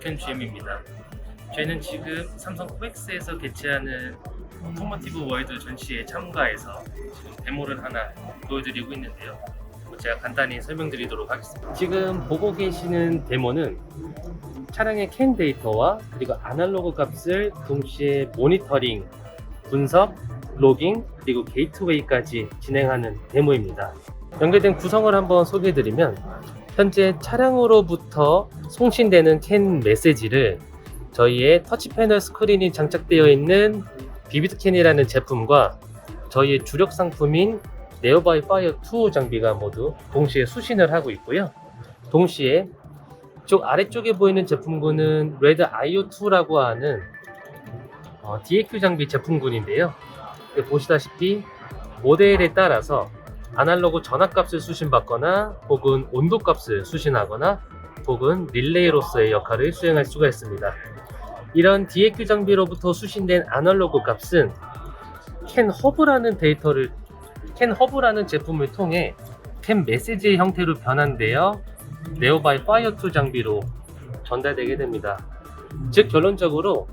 박현 GM입니다. 저희는 지금 삼성 코엑스에서 개최하는 오토모티브 월드 전시에 참가해서 지금 데모를 하나 보여드리고 있는데요. 뭐 제가 간단히 설명드리도록 하겠습니다. 지금 보고 계시는 데모는 차량의 캔 데이터와 그리고 아날로그 값을 동시에 모니터링, 분석, 로깅, 그리고 게이트웨이까지 진행하는 데모입니다. 연결된 구성을 한번 소개해드리면 현재 차량으로부터 송신되는 캔 메시지를 저희의 터치 패널 스크린이 장착되어 있는 비비드캔이라는 제품과 저희의 주력 상품인 네오바이 파이어 2 장비가 모두 동시에 수신을 하고 있고요. 동시에 쪽 아래쪽에 보이는 제품군은 레드 IO2라고 하는 어, DAQ 장비 제품군인데요. 보시다시피 모델에 따라서 아날로그 전압값을 수신받거나 혹은 온도값을 수신하거나 혹은 릴레이로서의 역할을 수행할 수가 있습니다. 이런 DAQ 장비로부터 수신된 아날로그 값은 캔 허브라는 데이터를 캔 허브라는 제품을 통해 캔 메시지의 형태로 변환되어 네오바이 파이어2 장비로 전달되게 됩니다. 즉 결론적으로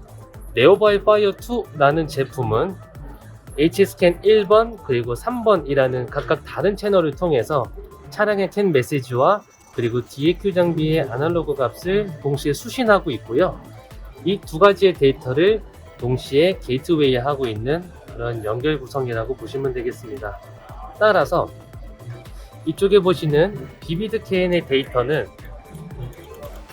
네오바이 파이어2라는 제품은 HS캔 1번 그리고 3번이라는 각각 다른 채널을 통해서 차량의 캔 메시지와 그리고 DAQ 장비의 아날로그 값을 동시에 수신하고 있고요. 이 두 가지의 데이터를 동시에 게이트웨이하고 있는 그런 연결 구성이라고 보시면 되겠습니다. 따라서 이쪽에 보시는 비비드 캔의 데이터는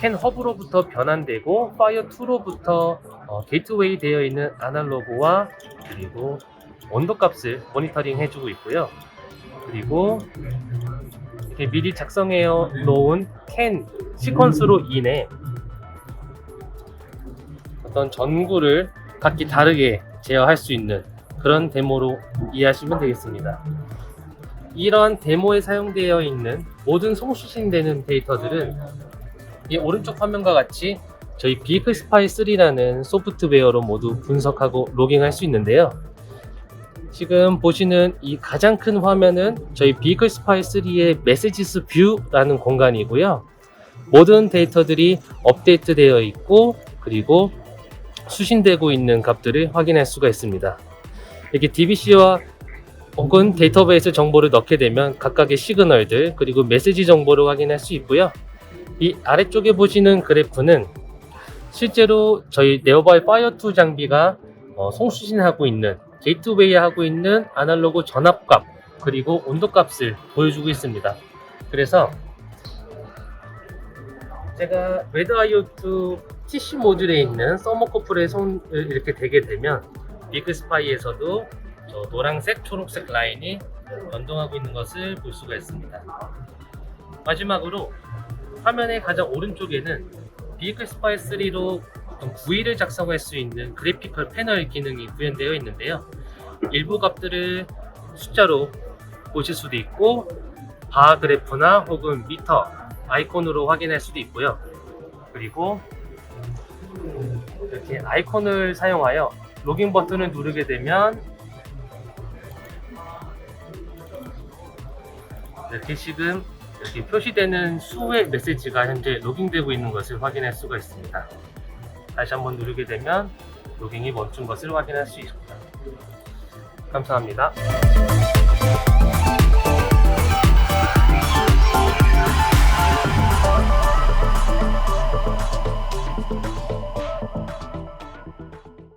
캔 허브로부터 변환되고 파이어 2로부터 어, 게이트웨이 되어 있는 아날로그와 그리고 온도 값을 모니터링 해주고 있고요. 그리고 이렇게 미리 작성해 놓은 캔 시퀀스로 인해 어떤 전구를 각기 다르게 제어할 수 있는 그런 데모로 이해하시면 되겠습니다. 이런 데모에 사용되어 있는 모든 송수신되는 데이터들은 이 오른쪽 화면과 같이 저희 비클 스파이 3라는 소프트웨어로 모두 분석하고 로깅할 수 있는데요. 지금 보시는 이 가장 큰 화면은 저희 비클 스파이 3의 메시지스 뷰라는 공간이고요. 모든 데이터들이 업데이트 되어 있고 그리고 수신되고 있는 값들을 확인할 수가 있습니다. 이렇게 DBC와 혹은 데이터베이스 정보를 넣게 되면 각각의 시그널들 그리고 메시지 정보를 확인할 수 있고요. 이 아래쪽에 보시는 그래프는 실제로 저희 네오바이 파이어2 장비가 어, 송수신하고 있는 게이트웨이 하고 있는 아날로그 전압값 그리고 온도값을 보여주고 있습니다. 그래서 제가 레드 IO2 TC 모듈에 있는 서머커플에 손을 이렇게 대게 되면 비그스파이에서도 저 노란색, 초록색 라인이 연동하고 있는 것을 볼 수가 있습니다. 마지막으로 화면의 가장 오른쪽에는 비그스파이 3로 어떤 구이를 작성할 수 있는 그래피컬 패널 기능이 구현되어 있는데요. 일부 값들을 숫자로 보실 수도 있고 바 그래프나 혹은 미터 아이콘으로 확인할 수도 있고요. 그리고 이렇게 아이콘을 사용하여 로깅 버튼을 누르게 되면 이렇게 지금 이렇게 표시되는 수의 메시지가 현재 로깅되고 있는 것을 확인할 수가 있습니다. 다시 한번 누르게 되면 로깅이 멈춘 것을 확인할 수 있습니다. 감사합니다.